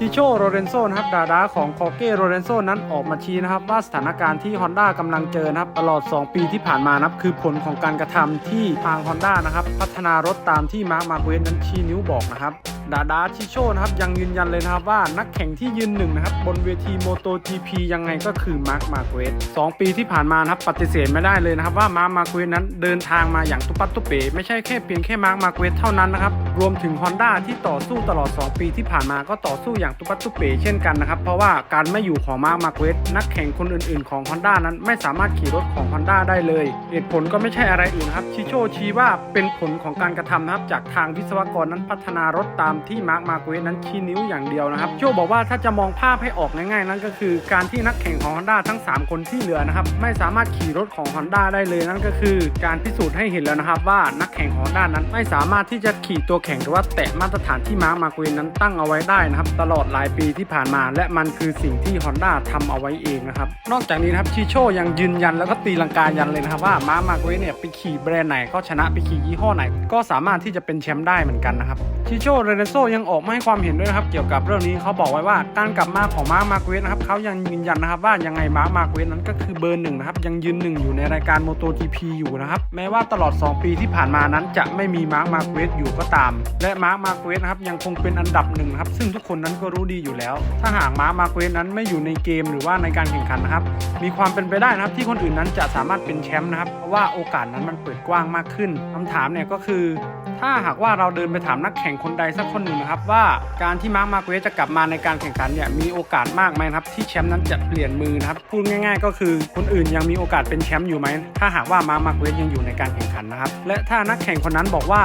ชิโชโรเรนโซนะครับดาดาของคอเก้โรเรนโซนั้นออกมาชี้นะครับ ว่าสถานการณ์ที่ Honda กำลังเจอนะครับตลอด 2 ปีที่ผ่านมานะครับคือผลของการกระทำที่ทาง Honda นะครับ พัฒนารถตามที่มาร์คมาเวสนั้นชี้นิ้วบอกนะครับ ดาดาชิโชนะครับยังยืนยันเลยนะครับว่านักแข่งที่ยืนหนึ่งนะครับบนเวทีโมโต GP ยังไงก็คือมาร์คมาเวสสองปีที่ผ่านมานะครับปฏิเสธไม่ได้เลยนะครับว่ามาร์คมาเวสนั้นเดินทางมาอย่างตุปัตตุเป๋ไม่ใช่แค่เพียงแค่มาร์คมาเวสเท่านั้นนะครับรวมถึง Honda ที่ต่อสู้ตลอด 2 ปีที่ผ่านมาก็ต่อสู้อย่างตุปัตตุเป๋เช่นกันนะครับเพราะว่าการไม่อยู่ของมาร์คมาเวสนักแข่งคนอื่นๆของ Honda นั้นไม่สามารถขี่รถของ Honda ได้เลยเหตุผลก็ไม่ใช่อะไรอื่นครับชิโชชี้ว่าเป็นผลของการกระทำนะครับจากทางวิศวกรนั้นพัฒนารถตามที่มาร์คมาร์เวสนั้นชี้นิ้วอย่างเดียวนะครับโชบอกว่าถ้าจะมองภาพให้ออกง่ายๆ นั่นก็คือการที่นักแข่งของ Honda ทั้ง 3 คนที่เหลือนะครับไม่สามารถขี่รถของ Honda ได้เลยนั่นก็คือ การพิสูจน์ให้เห็นแล้วนะครับว่านักแข่งของ Honda นั้นไม่สามารถที่จะขี่ตัวแข่งหรือว่าแตะมาตรฐานที่มาร์คมาร์เวสนั้นตั้งเอาไว้ได้นะครับตลอดหลายปีที่ผ่านมา และมันคือสิ่งที่ Honda ทำเอาไว้เองนะครับนอกจากนี้นะครับชิโชยังยืนยันแล้วก็ตีลังกายันเลยนะครับว่ามาร์คมาร์เวสเนี่ยไปขี่แบรนด์ไหนก็ชนะไปขี่ยี่ห้อไหน ก็สามารถที่จะเป็นแชมป์ได้เหมือนกันนะครับชิโชเรเนโซยังออกมาให้ความเห็นด้วยนะครับเกี่ยวกับเรื่องนี้เขาบอกไว้ว่าการกลับมาของมาร์คมาร์เวสนะครับเขายังยืนยันนะครับว่ายังไงมาร์คมาร์เวสนั้นก็คือเบอร์หนึ่งนะครับยังยืนหนึ่งอยู่ในรายการโมโต GP อยู่นะครับแม้ว่าตลอด 2 ปีที่ผ่านมานั้นจะไม่มีมาร์คมาร์เวสอยู่ก็ตาม และมาร์คมาร์เวสนะครับยังคงเป็นอันดับหนึ่งครับซึ่งทุกคนนั้นก็รู้ดีอยู่แล้ว ถ้าหากมาร์คมาร์เวสนั้นไม่อยู่ในเกมหรือว่าในการแข่งขันนะครับมีความเป็นไปได้นะครับที่คนอื่นนั้นจะสามารถเป็นแชมป์นะครับเพราะว่าโอกาสนั้นมันเปิดกว้างมากขึ้นคำถามเนี่ยก็คือ ถ้าหากว่าเราเดินไปถามนักแข่งคนใดสักคนหนึ่งนะครับว่าการที่มาร์คมาร์เวสจะกลับมาในการแข่งขันเนี่ยมีโอกาสมากไหมครับที่แชมป์นั้นจะเปลี่ยนมือนะครับพูดง่าย ๆ ก็คือคนอื่นยังมีโอกาสเป็นแชมป์อยู่ไหมถ้าหากว่ามาร์คมาร์เวสยังอยู่ในการแข่งขันนะครับและถ้านักแข่งคนนั้นบอกว่า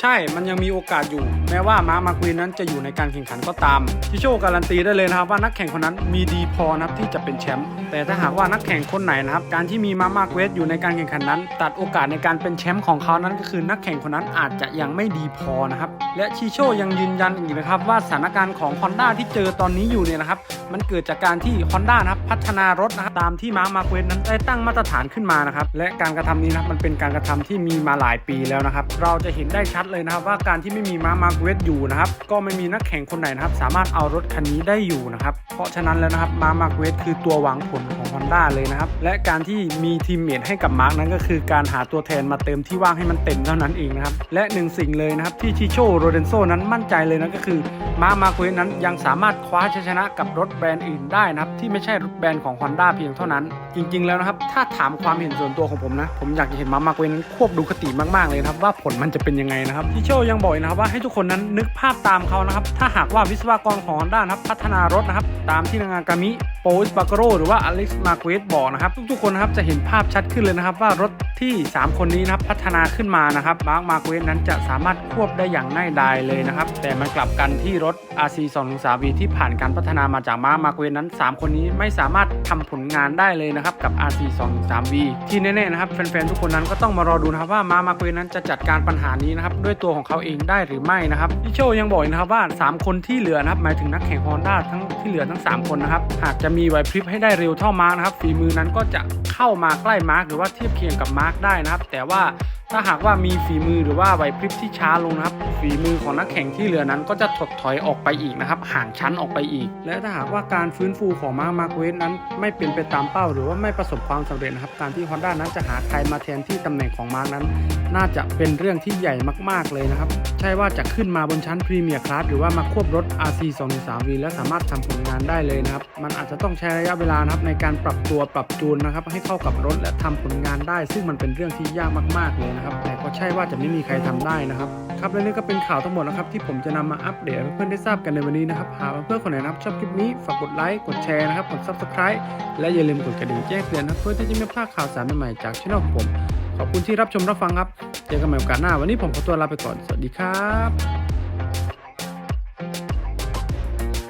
ใช่ มันยังมีโอกาสอยู่ แม้ว่ามาร์คมาควีนนั้นจะอยู่ในการแข่งขันก็ตามชิโชการันตีได้เลยนะครับว่านักแข่งคนนั้นมีดีพอนะครับที่จะเป็นแชมป์ แต่ถ้าหากว่านักแข่งคนไหนนะครับ การที่มีมาร์คมาคเวสอยู่ในการแข่งขันนั้น ตัดโอกาสในการเป็นแชมป์ของเขานั้นก็คือนักแข่งคนนั้นอาจจะยังไม่ดีพอนะครับ และชิโชยังยืนยันอีกนะครับว่าสถานการณ์ของ Honda ที่เจอตอนนี้อยู่เนี่ยนะครับ มันเกิดจากการที่ Honda นะครับพัฒนารถนะครับตามที่มาร์คมาควสนั้นได้ตั้งมาตรฐานขึ้นมานะครับ และการกระทำนี้นะครับมันเป็นการกระทำที่มีมาหลายปีแล้วนะครับ เราจะเห็นได้ชัดเลยนะครับว่าการที่ไม่มีมาร์คมาร์เวสอยู่นะครับก็ไม่มีนักแข่งคนไหนนะครับสามารถเอารถคันนี้ได้อยู่นะครับเพราะฉะนั้นแล้วนะครับมาร์คมาร์เวสคือตัวหวังผลของ Honda เลยนะครับและการที่มีทีมเมทให้กับมาร์คนั้นก็คือการหาตัวแทนมาเติมที่ว่างให้มันเต็มเท่านั้นเองนะครับและหนึ่งสิ่งเลยนะครับที่ชิโชโรเดนโซนั้นมั่นใจเลยนะก็คือมาร์คมาร์เวสนั้นยังสามารถคว้าชัยชนะกับรถแบรนด์อื่นได้นะครับที่ไม่ใช่รถแบรนด์ของ Honda เพียงเท่านั้น จริง ๆแล้วนะครับถ้าถามความเห็นส่วนตัวของผมนะผมอยากจะเห็นมาร์คมาร์เวสนั้นควบดูคติมากๆเลยนะครับว่าผลมันจะเป็นยังไงนะครับที่โชยังบอกนะครับว่าให้ทุกคนนั้นนึกภาพตามเขานะครับ ถ้าหากว่าวิศวกรของด้านะครับพัฒนารถนะครับ ตามที่นางากามิโปสบาโกโรหรือว่าอเล็กซ์มาร์เวสบอกนะครับทุกๆคนนะครับจะเห็นภาพชัดขึ้นเลยนะครับ ว่ารถที่ 3 คนนี้นะครับพัฒนาขึ้นมานะครับมาร์คมาร์เวสนั้นจะสามารถควบได้อย่างง่ายดายเลยนะครับ แต่มันกลับกันที่รถ RC 2 3 v ที่ผ่านการพัฒนามาจากมาร์คมาร์เวสนั้น 3 คนนี้ไม่สามารถทำผลงานได้เลยนะครับกับ RC 2 3 v ที่แน่ๆนะครับแฟนๆทุกคนนั้นก็ต้องมารอดูนะครับว่ามาร์คมาร์เวสนั้นจะจัดการปัญหานี้นะครับด้วยตัวของเขาเองได้หรือไม่นะครับพี่โชยังบอกอีกนะครับว่า 3 คนที่เหลือนะครับหมายถึงนักแข่งฮอนด้าทั้งที่เหลือทั้ง 3 คนนะครับหากจะมีไหวพริบให้ได้เร็วเท่ามาร์กนะครับฝีมือนั้นก็จะเข้ามาใกล้มาร์กหรือว่าเทียบเคียงกับมาร์กได้นะครับ แต่ว่า ถ้าหากว่ามีฝีมือหรือว่าไหวพริบที่ช้าลงนะครับ ฝีมือของนักแข่งที่เหลือนั้นก็จะถดถอยออกไปอีกนะครับ ห่างชั้นออกไปอีก และถ้าหากว่าการฟื้นฟูของมาร์มาร์เวสนั้น ไม่เป็นไปตามเป้า หรือว่าไม่ประสบความสำเร็จนะครับ การที่ Honda นั้นจะหาใครมาแทนที่ตำแหน่งของมาร์คนั้น น่าจะเป็นเรื่องที่ใหญ่มาก ๆเลยนะครับ ใช่ว่าจะขึ้นมาบนชั้นพรีเมียร์คลาสหรือว่ามาควบรถ RC 2 3 V แล้วสามารถทำผลงานได้เลยนะครับ มันอาจจะต้องใช้ระยะเวลานะครับในการปรับตัวปรับจูนนะครับให้เข้ากับรถและทำผลงานได้ ซึ่งมันเป็นเรื่องที่ยากมากๆเลยนะครับ แต่ก็ใช่ว่าจะไม่มีใครทำได้นะครับครับและนี่ก็เป็นข่าวทั้งหมดนะครับที่ผมจะนำมาอัปเดตให้เพื่อนๆได้ทราบกันในวันนี้นะครับหากเพื่อนๆคนไหนนะครับชอบคลิปนี้ฝากกดไลค์กดแชร์นะครับกด subscribe และอย่าลืมกดกระดิ่งแจ้งเตือนนะเพื่อที่จะไม่พลาดข่าวสารใหม่ๆจากช่องของผมขอบคุณที่รับชมรับฟังครับเจอกันใหม่โอกาสหน้าวันนี้ผมขอตัวลาไปก่อนสวัสดีครับ